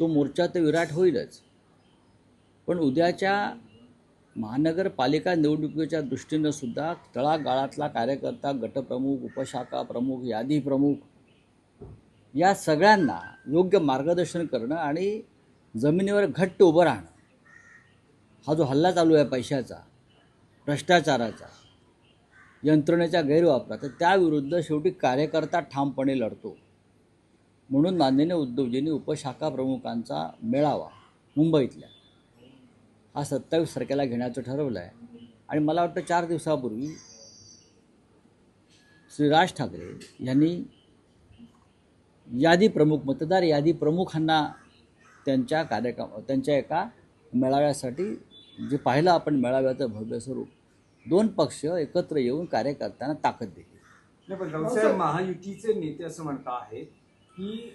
तो मोर्चा तर विराट होईलच. पण उद्याच्या महानगरपालिका निवडणुकीच्या दृष्टीनं सुद्धा तळागाळातला कार्यकर्ता गटप्रमुख उपशाखा प्रमुख यादी प्रमुख या सगळ्यांना योग्य मार्गदर्शन करणं आणि जमिनीवर घट्ट उभं राहणं. हा जो हल्ला चालू आहे पैशाचा भ्रष्टाचाराचा यंत्रणेच्या गैरवापराचा त्याविरुद्ध शेवटी कार्यकर्ता ठामपणे लढतो. म्हणून माननीय उद्धवजींनी उपशाखा प्रमुखांचा मेळावा मुंबईतल्या. हा सत्तावीस तारखेला घेण्याचं ठरवलं आहे आणि मला वाटतं चार दिवसापूर्वी श्री राज ठाकरे यांनी यादी प्रमुख मतदार यादी प्रमुखांना त्यांच्या कार्यक्रम त्यांच्या एका मेळाव्यासाठी जे पाहिलं आपण मेळाव्याचं भव्य स्वरूप दोन पक्ष एकत्र येऊन कार्यकर्त्यांना ताकद देतील महायुतीचे नेते असं म्हणता आहेत की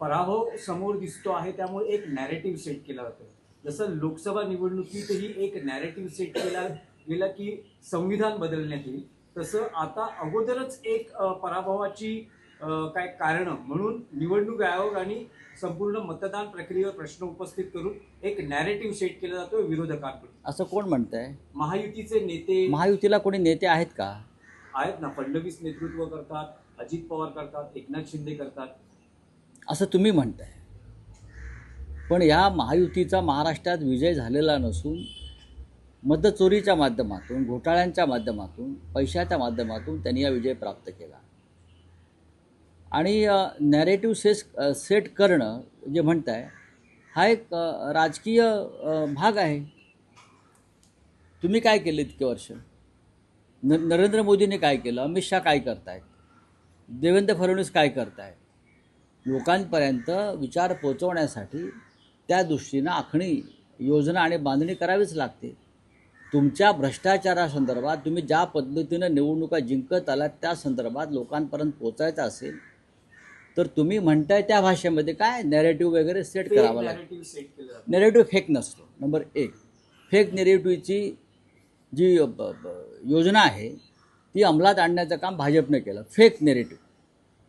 पराभव समोर दिसतो आहे त्यामुळे एक नॅरेटिव्ह सेट केला जातो जसं लोकसभा निवडणुकीतही एक नॅरेटिव्ह सेट केला गेला की संविधान बदलण्यात येईल. तसं आता अगोदरच एक पराभवाची काय कारण म्हणून निवडणूक आयोग आणि संपूर्ण मतदान प्रक्रियेवर प्रश्न उपस्थित करून एक नॅरेटिव्ह सेट केला जातो विरोधकांकडून. असं कोण म्हणतंय? महायुतीचे नेते महायुतीला कोणी नेते आहेत का? आहेत ना फडणवीस नेतृत्व करतात अजित पवार करतात एकनाथ शिंदे करतात. असं तुम्ही म्हणताय. पण या महायुतीचा महाराष्ट्रात विजय झालेला नसून मतचोरीच्या माध्यमातून घोटाळ्यांच्या माध्यमातून पैशाच्या माध्यमातून त्यांनी हा विजय प्राप्त केला. आणि नॅरेटिव्ह सेस सेट करणं जे म्हणताय हा एक राजकीय भाग आहे. तुम्ही काय केले इतके वर्ष? न नरेंद्र मोदींनी काय केलं? अमित शहा काय करतायत? देवेंद्र फडणवीस काय करतायत? लोकांपर्यंत विचार पोचवण्यासाठी त्या दृष्टीनं आखणी योजना आणि बांधणी करावीच लागते. तुमच्या भ्रष्टाचारासंदर्भात तुम्ही ज्या पद्धतीनं निवडणुका जिंकत आलात त्या संदर्भात लोकांपर्यंत पोचायचं असेल तर तुम्ही म्हणताय त्या भाषेमध्ये काय? नॅरेटिव्ह वगैरे सेट करावं लागेल नॅरेटिव्ह फेक नसतो. नंबर एक फेक नेरेटिव्हची जी योजना आहे ती अंमलात आणण्याचं काम भाजपनं केलं. फेक नेरेटिव्ह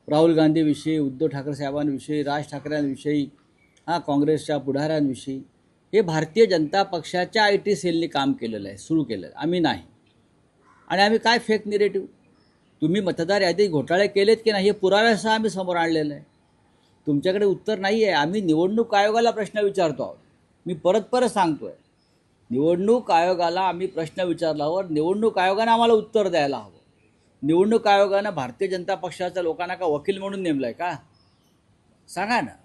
राहुल गांधीविषयी उद्धव ठाकरे साहेबांविषयी राज ठाकरेंविषयी हां काँग्रेसच्या पुढाऱ्यांविषयी हे भारतीय जनता पक्षाच्या आय टी सेलने काम केलेलं आहे सुरू केलं आहे. आम्ही नाही. आणि आम्ही काय फेक निरेटिव्ह तुम्ही मतदार यादी घोटाळे केलेत की नाही हे पुराव्यासह आम्ही समोर आणलेलं आहे. तुमच्याकडे उत्तर नाही आहे. आम्ही निवडणूक आयोगाला प्रश्न विचारतो आहोत. मी परत परत सांगतो आहे निवडणूक आयोगाला आम्ही प्रश्न विचारल्यावर निवडणूक आयोगानं आम्हाला उत्तर द्यायला हवं. निवडणूक आयोगानं भारतीय जनता पक्षाच्या लोकांना का वकील म्हणून नेमलं आहे का? सांगा ना.